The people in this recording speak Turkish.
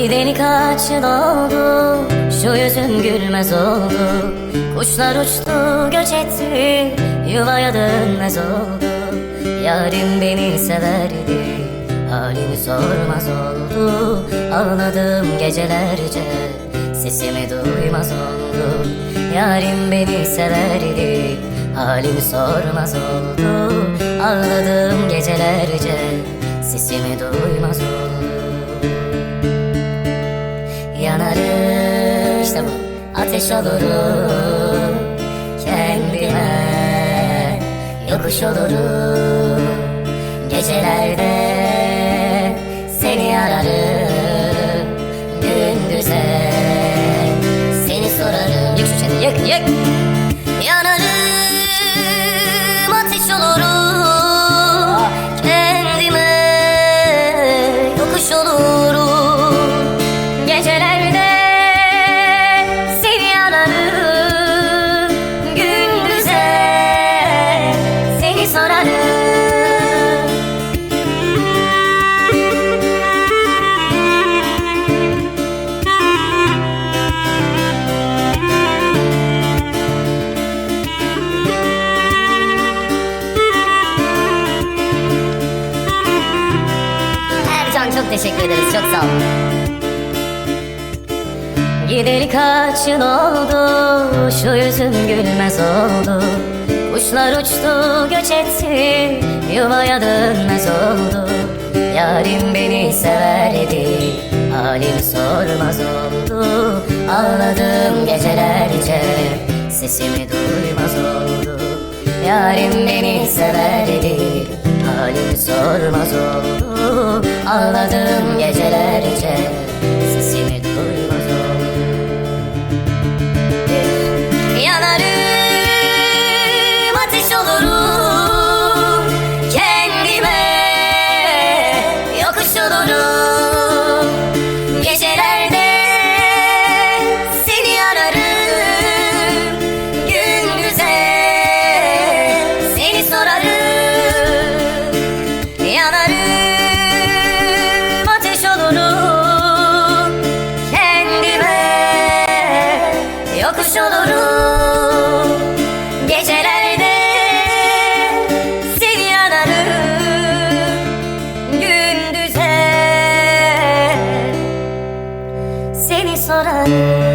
Gideni kaç yıl oldu? Şu yüzün gülmez oldu. Kuşlar uçtu göç etti Yuvaya dönmez oldu. Yarim beni severdi Halimi sormaz oldu. Ağladım gecelerce Sesimi duymaz oldu. Yarim beni severdi Halimi sormaz oldu. Ağladım gecelerce Sesimi duymaz oldu Yanarım işte bu. Ateş olurum Kendime yokuş olurum Gecelerde seni ararım. Gündüze seni sorarım. Yık şu yık teşekkür ederiz çok sağ ol Gideli kaç yıl oldu Şu yüzün gülmez oldu. Kuşlar uçtu göç etti Yuvaya dönmez oldu. Yarim beni severdi Halim sormaz oldu. Ağladım gecelerce Sesimi duymaz oldu. Yarim beni severdi Halim sormaz oldu Ağladım gecelerce Sesimi duymaz oldu Yanarım ateş olurum. Kendime yokuş olurum. Gecelerde seni ararım. Gündüze seni sorarım. Yanarım yokuş olurum. Gecelerde seni ararım. Gündüze seni sorarım